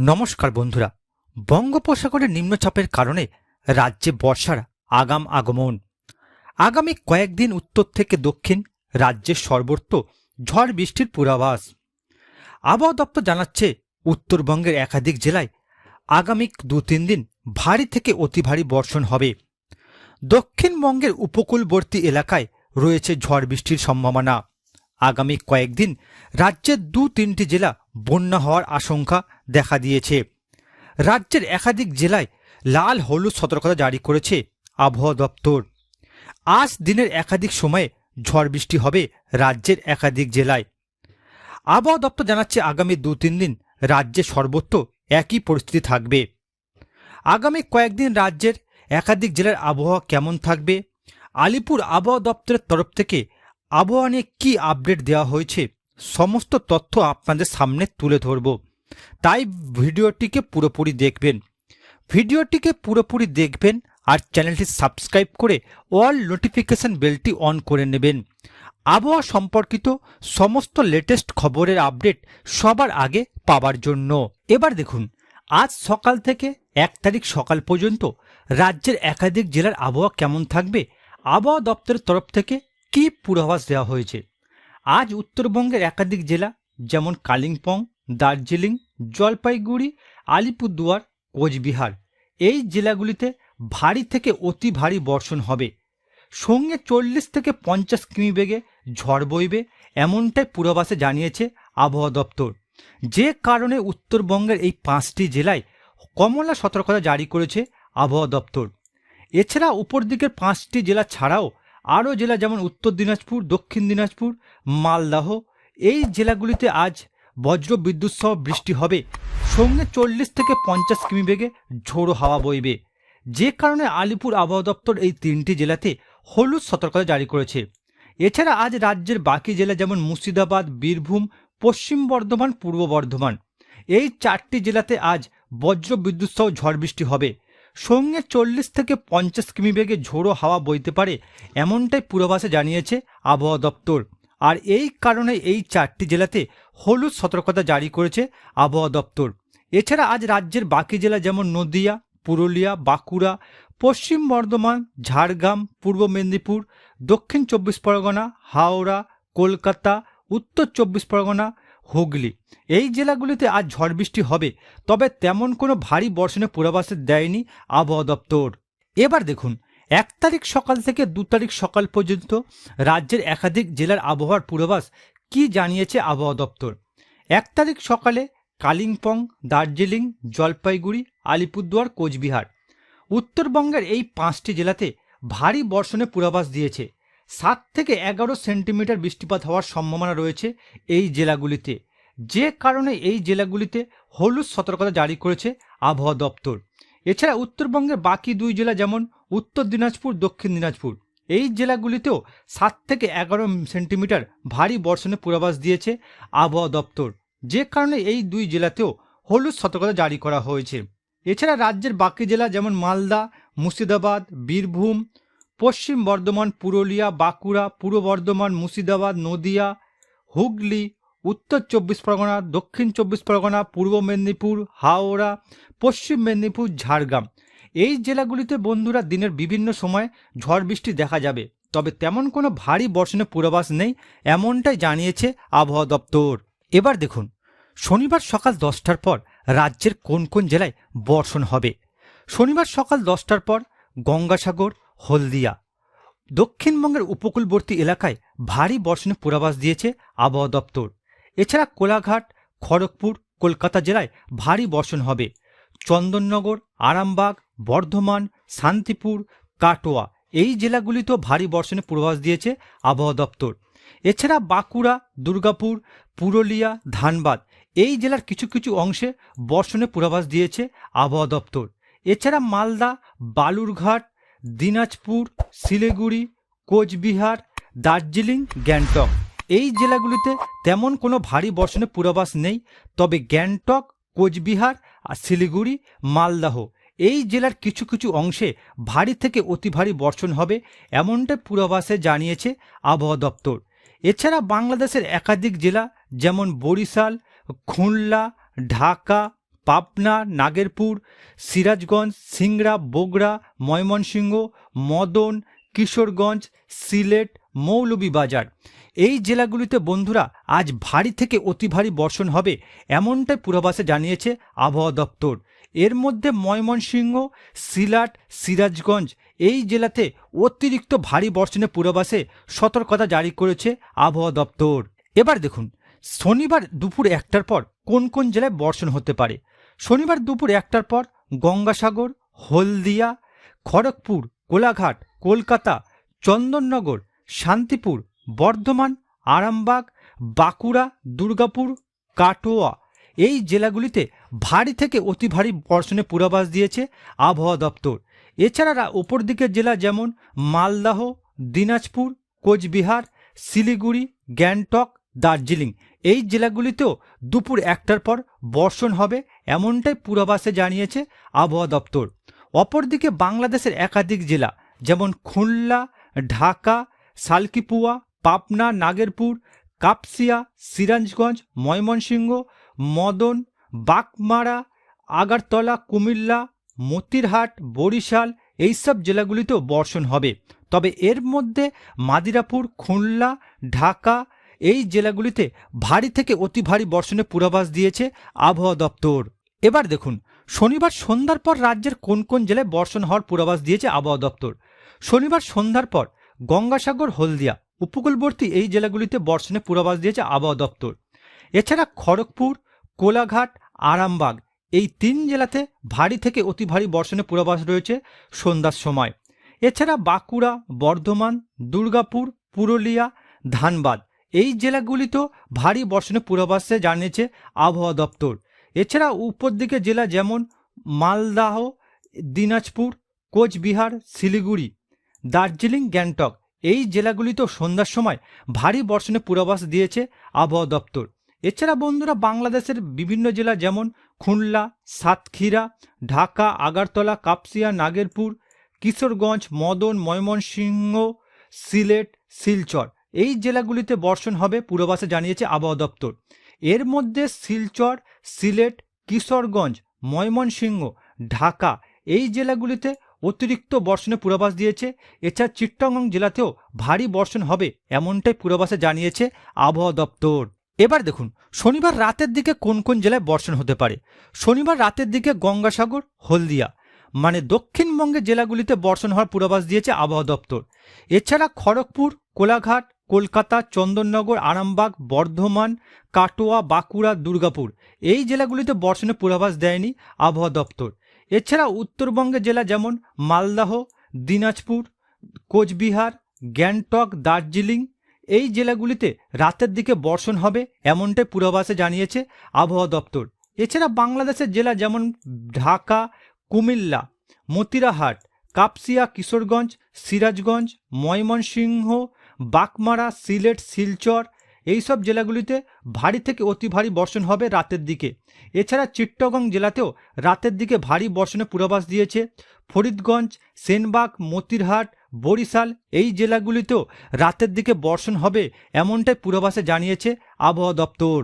নমস্কার বন্ধুরা। বঙ্গোপসাগরের নিম্নচাপের কারণে রাজ্যে বর্ষার আগাম আগমন। আগামী কয়েকদিন উত্তর থেকে দক্ষিণ রাজ্যের সর্বত্র ঝড় বৃষ্টির পূর্বাভাস। আবহাওয়া দপ্তর জানাচ্ছে, উত্তরবঙ্গের একাধিক জেলায় আগামী দু তিন দিন ভারী থেকে অতি ভারী বর্ষণ হবে। দক্ষিণবঙ্গের উপকূলবর্তী এলাকায় রয়েছে ঝড় বৃষ্টির সম্ভাবনা। আগামী কয়েকদিন রাজ্যের দু তিনটি জেলা বন্যা হওয়ার আশঙ্কা দেখা দিয়েছে। রাজ্যের একাধিক জেলায় লাল হলুদ সতর্কতা জারি করেছে আবহাওয়া দপ্তর। আজ দিনের একাধিক সময়ে ঝড় বৃষ্টি হবে রাজ্যের একাধিক জেলায়। আবহাওয়া দপ্তর জানাচ্ছে আগামী দু তিন দিন রাজ্যে সর্বত্র একই পরিস্থিতি থাকবে। আগামী কয়েকদিন রাজ্যের একাধিক জেলার আবহাওয়া কেমন থাকবে? আলিপুর আবহাওয়া দপ্তরের তরফ থেকে আবহাওয়া নিয়ে কী আপডেট দেওয়া হয়েছে? সমস্ত তথ্য আপনাদের সামনে তুলে ধরব। তাই ভিডিওটিকে পুরোপুরি দেখবেন। ভিডিওটিকে পুরোপুরি দেখবেন আর চ্যানেলটি সাবস্ক্রাইব করে অল নোটিফিকেশন বেলটি অন করে নেবেন। আবহাওয়া সম্পর্কিত সমস্ত লেটেস্ট খবরের আপডেট সবার আগে পাওয়ার জন্য। এবার দেখুন, আজ সকাল থেকে এক তারিখ সকাল পর্যন্ত রাজ্যের একাধিক জেলার আবহাওয়া কেমন থাকবে, আবহাওয়া দপ্তরের তরফ থেকে কী পূর্বাভাস দেওয়া হয়েছে? আজ উত্তরবঙ্গের একাধিক জেলা, যেমন কালিম্পং দার্জিলিং, জলপাইগুড়ি, আলিপুরদুয়ার, কোচবিহার। এই জেলাগুলিতে ভারী থেকে অতি ভারী বর্ষণ হবে। সঙ্গে চল্লিশ থেকে পঞ্চাশ কিমি বেগে ঝড় বইবে, এমনটাই পূর্বাভাসে জানিয়েছে আবহাওয়া দপ্তর। যে কারণে উত্তরবঙ্গের এই পাঁচটি জেলায় কমলা সতর্কতা জারি করেছে আবহাওয়া দপ্তর। এছাড়া উপর দিকের পাঁচটি জেলা ছাড়াও আরও জেলা যেমন উত্তর দিনাজপুর, দক্ষিণ দিনাজপুর, মালদাহ, এই জেলাগুলিতে আজ বজ্র বিদ্যুৎ সহ বৃষ্টি হবে। সঙ্গে চল্লিশ থেকে পঞ্চাশ কিমি বেগে ঝোড়ো হাওয়া বইবে। যে কারণে আলিপুর আবহাওয়া দপ্তর এই তিনটি জেলাতে হলুদ সতর্কতা জারি করেছে। এছাড়া আজ রাজ্যের বাকি জেলা যেমন মুর্শিদাবাদ, বীরভূম, পশ্চিম বর্ধমান, পূর্ব বর্ধমান। এই চারটি জেলাতে আজ বজ্র বিদ্যুৎ সহ ঝড় বৃষ্টি হবে। সঙ্গে চল্লিশ থেকে পঞ্চাশ কিমি বেগে ঝোড়ো হাওয়া বইতে পারে এমনটাই পূর্বাভাসে জানিয়েছে আবহাওয়া দপ্তর। আর এই কারণে এই চারটি জেলাতে হলুদ সতর্কতা জারি করেছে আবহাওয়া দপ্তর। এছাড়া আজ রাজ্যের বাকি জেলা যেমন নদিয়া, পুরুলিয়া, বাঁকুড়া, পশ্চিম বর্ধমান, ঝাড়গ্রাম, পূর্ব মেদিনীপুর, দক্ষিণ চব্বিশ পরগনা, হাওড়া, কলকাতা, উত্তর চব্বিশ পরগনা, হুগলি। এই জেলাগুলিতে আজ ঝড় বৃষ্টি হবে, তবে তেমন কোনো ভারী বর্ষণের পূর্বাভাস দেয়নি আবহাওয়া দপ্তর। এবার দেখুন, এক তারিখ সকাল থেকে দু তারিখ সকাল পর্যন্ত রাজ্যের একাধিক জেলার আবহাওয়ার পূর্বাভাস কি জানিয়েছে আবহাওয়া দপ্তর? এক তারিখ সকালে কালিম্পং, দার্জিলিং, জলপাইগুড়ি, আলিপুরদুয়ার, কোচবিহার। উত্তরবঙ্গের এই পাঁচটি জেলাতে ভারী বর্ষণের পূর্বাভাস দিয়েছে। সাত থেকে এগারো সেন্টিমিটার বৃষ্টিপাত হওয়ার সম্ভাবনা রয়েছে এই জেলাগুলিতে। যে কারণে এই জেলাগুলিতে হলুদ সতর্কতা জারি করেছে আবহাওয়া দপ্তর। এছাড়া উত্তরবঙ্গের বাকি দুই জেলা যেমন উত্তর দিনাজপুর, দক্ষিণ দিনাজপুর। এই জেলাগুলিতেও সাত থেকে এগারো সেন্টিমিটার ভারী বর্ষণের পূর্বাভাস দিয়েছে আবহাওয়া দপ্তর। যে কারণে এই দুই জেলাতেও হলুদ সতর্কতা জারি করা হয়েছে। এছাড়া রাজ্যের বাকি জেলা যেমন মালদা, মুর্শিদাবাদ, বীরভূম, পশ্চিম বর্ধমান, পুরুলিয়া, বাঁকুড়া, পূর্ব বর্ধমান, মুর্শিদাবাদ, নদিয়া, হুগলি, উত্তর চব্বিশ পরগনা, দক্ষিণ চব্বিশ পরগনা, পূর্ব মেদিনীপুর, হাওড়া, পশ্চিম মেদিনীপুর, ঝাড়গ্রাম। এই জেলাগুলিতে বন্ধুরা দিনের বিভিন্ন সময় ঝড় বৃষ্টি দেখা যাবে, তবে তেমন কোনো ভারী বর্ষণের পূর্বাভাস নেই, এমনটাই জানিয়েছে আবহাওয়া দপ্তর। এবার দেখুন, শনিবার সকাল দশটার পর রাজ্যের কোন কোন জেলায় বর্ষণ হবে? শনিবার সকাল দশটার পর গঙ্গাসাগর, হলদিয়া। দক্ষিণবঙ্গের উপকূলবর্তী এলাকায় ভারী বর্ষণের পূর্বাভাস দিয়েছে আবহাওয়া দপ্তর। এছাড়া কোলাঘাট, খড়গপুর, কলকাতা জেলায় ভারী বর্ষণ হবে। চন্দননগর, আরামবাগ বর্ধমান, শান্তিপুর, কাটোয়া এই জেলাগুলিতেও ভারী বর্ষণের পূর্বাভাস দিয়েছে আবহাওয়া দপ্তর। এছাড়া বাঁকুড়া, দুর্গাপুর, পুরুলিয়া, ধানবাদ এই জেলার কিছু কিছু অংশে বর্ষণের পূর্বাভাস দিয়েছে আবহাওয়া দপ্তর। এছাড়া মালদা, বালুরঘাট, দিনাজপুর, শিলিগুড়ি, কোচবিহার, দার্জিলিং, গ্যাংটক এই জেলাগুলিতে তেমন কোনো ভারী বর্ষণের পূর্বাভাস নেই। তবে গ্যাংটক, কোচবিহার আর শিলিগুড়ি, মালদাহ এই জেলার কিছু কিছু অংশে ভারী থেকে অতি ভারী বর্ষণ হবে এমনটাই পূর্বাভাসে জানিয়েছে আবহাওয়া দপ্তর। এছাড়া বাংলাদেশের একাধিক জেলা যেমন বরিশাল, খুলনা, ঢাকা, পাবনা, নাগেরপুর, সিরাজগঞ্জ, সিংড়া, বগুড়া, ময়মনসিংহ, মদন, কিশোরগঞ্জ, সিলেট, মৌলভীবাজার। এই জেলাগুলিতে বন্ধুরা আজ ভারী থেকে অতি ভারী বর্ষণ হবে, এমনটাই পূর্বাভাসে জানিয়েছে আবহাওয়া দপ্তর। এর মধ্যে ময়মনসিংহ, সিলাট, সিরাজগঞ্জ এই জেলাতে অতিরিক্ত ভারী বর্ষণের পূর্বাভাসে সতর্কতা জারি করেছে আবহাওয়া দপ্তর। এবার দেখুন, শনিবার দুপুর একটার পর কোন কোন জেলায় বর্ষণ হতে পারে? শনিবার দুপুর একটার পর গঙ্গাসাগর, হলদিয়া, খড়গপুর, কোলাঘাট, কলকাতা, চন্দননগর, শান্তিপুর, বর্ধমান, আরামবাগ, বাঁকুড়া, দুর্গাপুর, কাটোয়া এই জেলাগুলিতে ভারী থেকে অতি ভারী বর্ষণের পূর্বাভাস দিয়েছে আবহাওয়া দপ্তর। এছাড়া ওপর দিকের জেলা যেমন মালদাহ, দিনাজপুর, কোচবিহার, শিলিগুড়ি, গ্যাংটক, দার্জিলিং এই জেলাগুলিতেও দুপুর একটার পর বর্ষণ হবে এমনটাই পূর্বাভাসে জানিয়েছে আবহাওয়া দপ্তর। অপরদিকে বাংলাদেশের একাধিক জেলা যেমন খুলনা, ঢাকা, সালকিপুয়া, পাবনা, নাগেরপুর কাপসিয়া, সিরাজগঞ্জ, ময়মনসিংহ, মদন বাকমারা আগারতলা, কুমিল্লা, মতিরহাট, বরিশাল এইসব জেলাগুলিতেও বর্ষণ হবে। তবে এর মধ্যে মাদিরাপুর, খুলনা, ঢাকা এই জেলাগুলিতে ভারী থেকে অতি ভারী বর্ষণের পূর্বাভাস দিয়েছে আবহাওয়া দপ্তর। এবার দেখুন, শনিবার সন্ধ্যার পর রাজ্যের কোন কোন জেলায় বর্ষণ হওয়ার পূর্বাভাস দিয়েছে আবহাওয়া দপ্তর? শনিবার সন্ধ্যার পর গঙ্গাসাগর, হলদিয়া। উপকূলবর্তী এই জেলাগুলিতে বর্ষণে পূর্বাভাস দিয়েছে আবহাওয়া দপ্তর। এছাড়া খড়গপুর, কোলাঘাট, আরামবাগ এই তিন জেলাতে ভারী থেকে অতি ভারী বর্ষণের পূর্বাভাস রয়েছে সন্ধ্যার সময়। এছাড়া বাঁকুড়া, বর্ধমান, দুর্গাপুর, পুরুলিয়া, ধানবাদ এই জেলাগুলিতেও ভারী বর্ষণের পূর্বাভাসে জানিয়েছে আবহাওয়া দপ্তর। এছাড়া উপর দিকে জেলা যেমন মালদাহ, দিনাজপুর, কোচবিহার, শিলিগুড়ি, দার্জিলিং, গ্যাংটক এই জেলাগুলিতেও সন্ধ্যার সময় ভারী বর্ষণের পূর্বাভাস দিয়েছে আবহাওয়া দপ্তর। এছাড়া বন্ধুরা, বাংলাদেশের বিভিন্ন জেলা যেমন খুলনা, সাতক্ষীরা, ঢাকা, আগারতলা, কাপসিয়া, নাগেরপুর, কিশোরগঞ্জ, মদন, ময়মনসিংহ, সিলেট, শিলচর, এই জেলাগুলিতে বর্ষণ হবে পূর্বাভাসে জানিয়েছে আবহাওয়া দপ্তর। এর মধ্যে শিলচর, সিলেট, কিশোরগঞ্জ, ময়মনসিংহ, ঢাকা, এই জেলাগুলিতে অতিরিক্ত বর্ষণের পূর্বাভাস দিয়েছে। এছাড়া চিট্টগং জেলাতেও ভারী বর্ষণ হবে এমনটাই পূর্বাভাসে জানিয়েছে আবহাওয়া দপ্তর। এবার দেখুন, শনিবার রাতের দিকে কোন কোন জেলায় বর্ষণ হতে পারে? শনিবার রাতের দিকে গঙ্গাসাগর, হলদিয়া মানে দক্ষিণবঙ্গের জেলাগুলিতে বর্ষণ হওয়ার পূর্বাভাস দিয়েছে আবহাওয়া দপ্তর। এছাড়া খড়গপুর, কোলাঘাট, কলকাতা, চন্দননগর, আরামবাগ, বর্ধমান, কাটোয়া, বাঁকুড়া, দুর্গাপুর, এই জেলাগুলিতে বর্ষণের পূর্বাভাস দেয়নি আবহাওয়া দপ্তর। এছাড়া উত্তরবঙ্গের জেলা যেমন মালদাহ, দিনাজপুর, কোচবিহার, গ্যাংটক, দার্জিলিং, এই জেলাগুলিতে রাতের দিকে বর্ষণ হবে এমনটাই পূর্বাভাসে জানিয়েছে আবহাওয়া দপ্তর। এছাড়া বাংলাদেশের জেলা যেমন ঢাকা, কুমিল্লা, মতিরাহাট, কাপসিয়া, কিশোরগঞ্জ, সিরাজগঞ্জ, ময়মনসিংহ, বাকমারা, সিলেট, শিলচর এইসব জেলাগুলিতে ভারী থেকে অতি ভারী বর্ষণ হবে রাতের দিকে। এছাড়া চিট্টগং জেলাতেও রাতের দিকে ভারী বর্ষণের পূর্বাভাস দিয়েছে। ফরিদগঞ্জ, সেনবাগ, মতিরহাট, বরিশাল এই জেলাগুলিতেও রাতের দিকে বর্ষণ হবে এমনটাই পূর্বাভাসে জানিয়েছে আবহাওয়া দপ্তর।